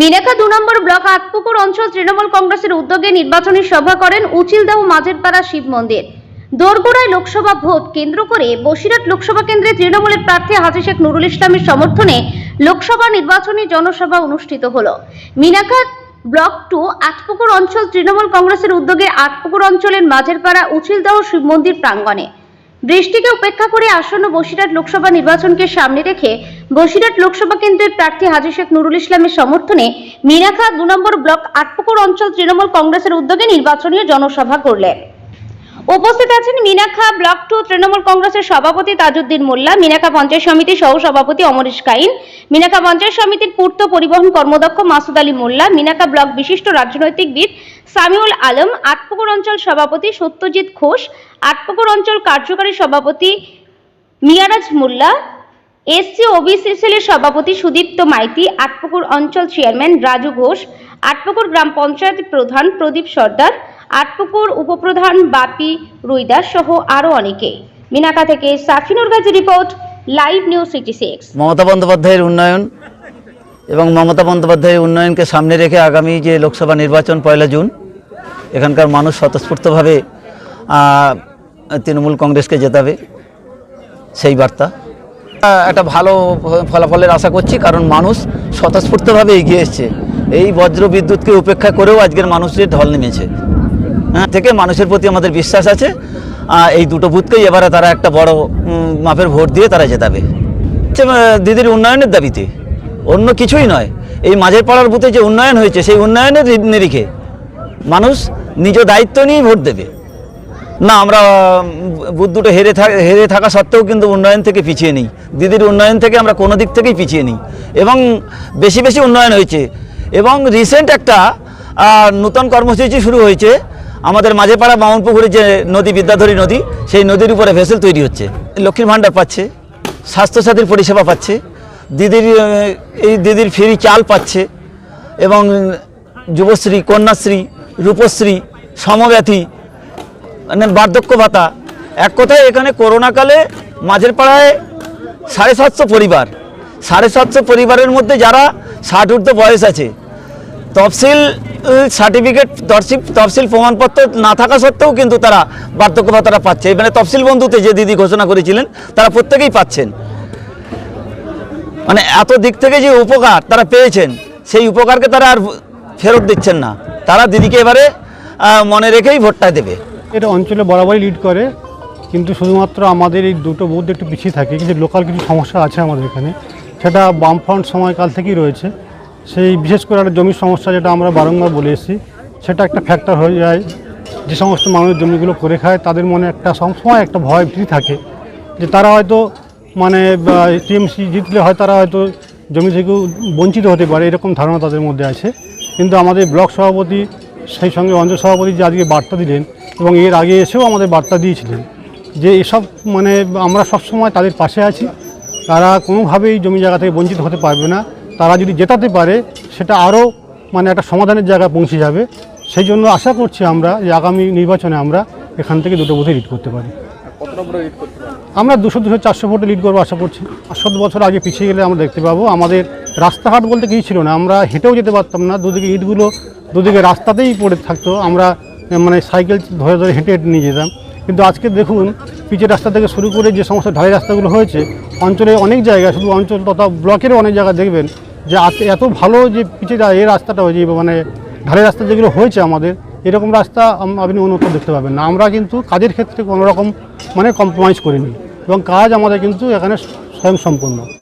মিনাকা দু নম্বর ব্লক আটপুকুর অঞ্চল তৃণমূল কংগ্রেসের উদ্যোগে নির্বাচনী সভা করেন উচিলদাহ মাঝেরপাড়া শিব মন্দির। দোরগোড়ায় লোকসভা ভোট কেন্দ্র করে বসিরহাট লোকসভা কেন্দ্রে তৃণমূলের প্রার্থী হাজি শেখ নুরুল ইসলামের সমর্থনে লোকসভা নির্বাচনী জনসভা অনুষ্ঠিত হল। মিনাকা ব্লক টু আটপুকুর অঞ্চল তৃণমূল কংগ্রেসের উদ্যোগে আটপুকুর অঞ্চলের মাঝেরপাড়া উচিলদাহ শিব মন্দির প্রাঙ্গণে বৃষ্টিকে উপেক্ষা করে আসন্ন বসিরহাট লোকসভা নির্বাচনকে সামনে রেখে বসিরহাট লোকসভা কেন্দ্রের প্রার্থী হাজি শেখ নুরুল ইসলামের সমর্থনে মিরাখা দু নম্বর ব্লক আটপুকুর অঞ্চল তৃণমূল কংগ্রেসের উদ্যোগে নির্বাচনী জনসভা করলেন। উপস্থিত আছেন মিনাখা ব্লক টু তৃণমূল কংগ্রেসের সভাপতি তাজউদ্দিন মোল্লা মিনাখা পঞ্চায়েত সমিতির সহ সভাপতি অমরেশ কাইন মিনাখা পঞ্চায়েত সমিতির পূর্ত পরিবহন কর্মদক্ষ মাসুদ আলী মোল্লা মিনাখা ব্লক বিশিষ্ট রাজনৈতিকবিদ সামিউল আলম, আটপুকুর অঞ্চল সভাপতি সত্যজিৎ ঘোষ, আটপুকুর অঞ্চল কার্যকারী সভাপতি মিয়ারাজ মোল্লা, এসসি ওবিসি সেলের সভাপতি সুদীপ্ত মাইতি, আটপুকুর অঞ্চল চেয়ারম্যান রাজু ঘোষ, আটপুকুর গ্রাম পঞ্চায়েত প্রধান প্রদীপ সর্দার আটপুকুর উপপ্রধান বাপি রুইদাস সহ আরও অনেকে। মিনাকা থেকে Safinur Gazi report, live news city six. Mamata বন্দ্যোপাধ্যায়ের উন্নয়ন এবং মমতা বন্দ্যোপাধ্যায়ের উন্নয়নকে সামনে রেখে আগামী যে লোকসভা নির্বাচন পয়লা জুন, এখানকার মানুষ স্বতঃস্ফূর্তভাবে তৃণমূল কংগ্রেসকে জেতাবে, সেই বার্তা। একটা ভালো ফলাফলের আশা করছি, কারণ মানুষ স্বতঃস্ফূর্তভাবে এগিয়ে এসছে। এই বজ্র বিদ্যুৎকে উপেক্ষা করেও আজকের মানুষের ঢল নেমেছে। থেকে মানুষের প্রতি আমাদের বিশ্বাস আছে। এই দুটো বুথকেই এবারে তারা একটা বড় মাপের ভোট দিয়ে তারা জেতাবে। দিদির উন্নয়নের দাবিতে। অন্য কিছুই নয়। এই মাঝের পাড়ার বুথে যে উন্নয়ন হয়েছে, সেই উন্নয়নের নিরিখে মানুষ নিজ দায়িত্ব নিয়েই ভোট দেবে। না, আমরা বুথ দুটো হেরে হেরে থাকা সত্ত্বেও কিন্তু উন্নয়ন থেকে পিছিয়ে নেই। দিদির উন্নয়ন থেকে আমরা কোনো দিক থেকেই পিছিয়ে নেই। এবং বেশি বেশি উন্নয়ন হয়েছে। এবং রিসেন্ট একটা নূতন কর্মসূচি শুরু হয়েছে। আমাদের মাঝেপাড়া বামনপুকুরের যে নদী, বিদ্যাধরী নদী, সেই নদীর উপরে ভেসেল তৈরি হচ্ছে। লক্ষ্মীর ভাণ্ডার পাচ্ছে, স্বাস্থ্যসাথীর পরিষেবা পাচ্ছে, দিদির এই দিদির ফ্রি চাল পাচ্ছে, এবং যুবশ্রী, কন্যাশ্রী, রূপশ্রী, সমব্যথী মানে বার্ধক্য ভাতা। এক কথায় এখানে করোনাকালে মাঝের পাড়ায় সাড়ে সাতশো পরিবার, সাড়ে সাতশো পরিবারের মধ্যে যারা ষাট ঊর্ধ্ব বয়স আছে তফসিল সার্টিফিকেট তফসিল প্রমাণপত্র না থাকা সত্ত্বেও কিন্তু তারা বার্ধক্য ভাতাটা পাচ্ছে। মানে তফসিল বন্ধুতে যে দিদি ঘোষণা করেছিলেন, তারা প্রত্যেকেই পাচ্ছেন। মানে এত দিক থেকে যে উপকার তারা পেয়েছেন, সেই উপকারকে তারা আর ফেরত দিচ্ছেন না। তারা দিদিকে এবারে মনে রেখেই ভোটটা দেবে। এটা অঞ্চলে বরাবরই লিড করে, কিন্তু শুধুমাত্র আমাদের এই দুটো বুথ একটু পিছিয়ে থাকে, কিন্তু লোকাল কিছু সমস্যা আছে আমাদের এখানে। সেটা বামফ্রন্ট সময়কাল থেকেই রয়েছে। সেই বিশেষ করে একটা জমির সমস্যা যেটা আমরা বারংবার বলে এসেছি, সেটা একটা ফ্যাক্টর হয়ে যায়। যে সমস্ত মানুষ জমিগুলো করে খায়, তাদের মনে একটা সবসময় একটা ভয় ভীতি থাকে। যে তারা হয়তো মানে টিএমসি জিতলে হয়, তারা হয়তো জমি থেকে বঞ্চিত হতে পারে, এরকম ধারণা তাদের মধ্যে আছে। কিন্তু আমাদের ব্লক সভাপতি, সেই সঙ্গে অঞ্চল সভাপতি যে আজকে বার্তা দিলেন, এবং এর আগে এসেও আমাদের বার্তা দিয়েছিলেন, যে এসব মানে আমরা সবসময় তাদের পাশে আছি। তারা কোনোভাবেই জমি জায়গা থেকে বঞ্চিত হতে পারবে না। তারা যদি জেতাতে পারে সেটা আরও মানে একটা সমাধানের জায়গায় পৌঁছে যাবে। সেই জন্য আশা করছি আমরা যে আগামী নির্বাচনে আমরা এখান থেকে দুটো বোধে লিড করতে পারি। আমরা দুশো দুশো চারশো ভোটে লিড করব আশা করছি। সাত বছর আগে পিছিয়ে গেলে আমরা দেখতে পাবো। আমাদের রাস্তাঘাট বলতে কিছু ছিল না। আমরা হেঁটেও যেতে পারতাম না। দুদিকে ইটগুলো দুদিকে রাস্তাতেই পড়ে থাকতো। আমরা মানে সাইকেল ধরে ধরে হেঁটে হেঁটে নিয়ে যেতাম। কিন্তু আজকে দেখুন পিচের রাস্তা থেকে শুরু করে যে সমস্ত ঢালাই রাস্তাগুলো হয়েছে অঞ্চলে অনেক জায়গায় শুধু অঞ্চল তথা ব্লকেরও অনেক জায়গায় দেখবেন যে এত ভালো যে পিচের এই রাস্তাটা হয়েছে মানে ঢালাই রাস্তা যেগুলো হয়েছে আমাদের, এরকম রাস্তা আপনি অন্যত্র দেখতে পাবেন না। আমরা কিন্তু কাজের ক্ষেত্রে কোনোরকম মানে কম্প্রোমাইজ করিনি এবং কাজ আমাদের কিন্তু এখানে স্বয়ংসম্পূর্ণ।